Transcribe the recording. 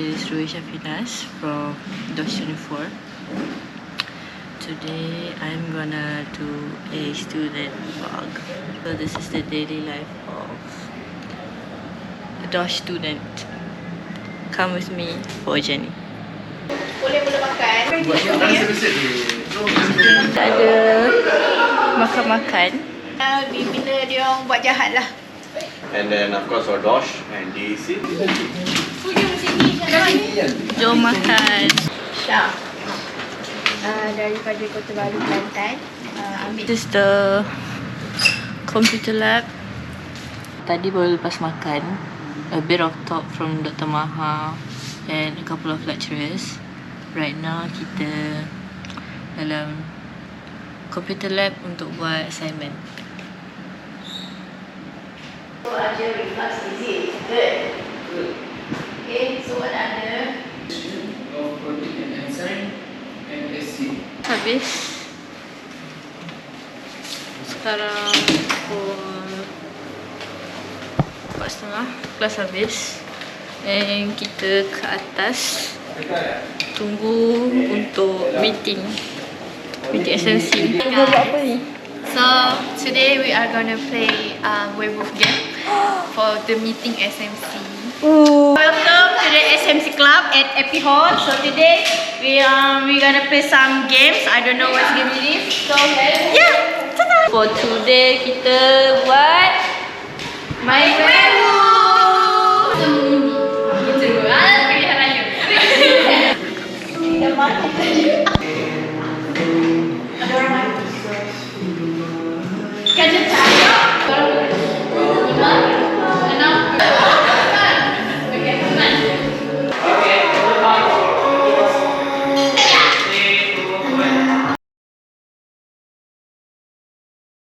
is Ruisha Finas from DOS 24. Today I'm gonna do a student vlog. So this is the daily life of a DOS student. Come with me for a journey. Makan. Ada makan-makan. Bila dia orang buat jahat lah. And then of course our Dosh and DEC. Jom makan. Syah. Uh, daripada Kota Baru Kelantan. Uh, ambil This is the computer lab. Tadi baru lepas makan. A bit of talk from Dr. Maha and a couple of lecturers. Right now kita dalam computer lab untuk buat assignment. So ada reflux disease. Good. Good. Okay, so what ada? of protein and enzyme and SC. Habis. Sekarang pukul empat setengah kelas habis. And kita ke atas tunggu untuk meeting. Meeting SMC. Kita buat apa ni? So today we are gonna play um, werewolf game for the meeting SMC. Ooh. Welcome to the SMC club at Epi Hall. So today we um we gonna play some games. I don't know what game it is. So yeah! For today kita buat My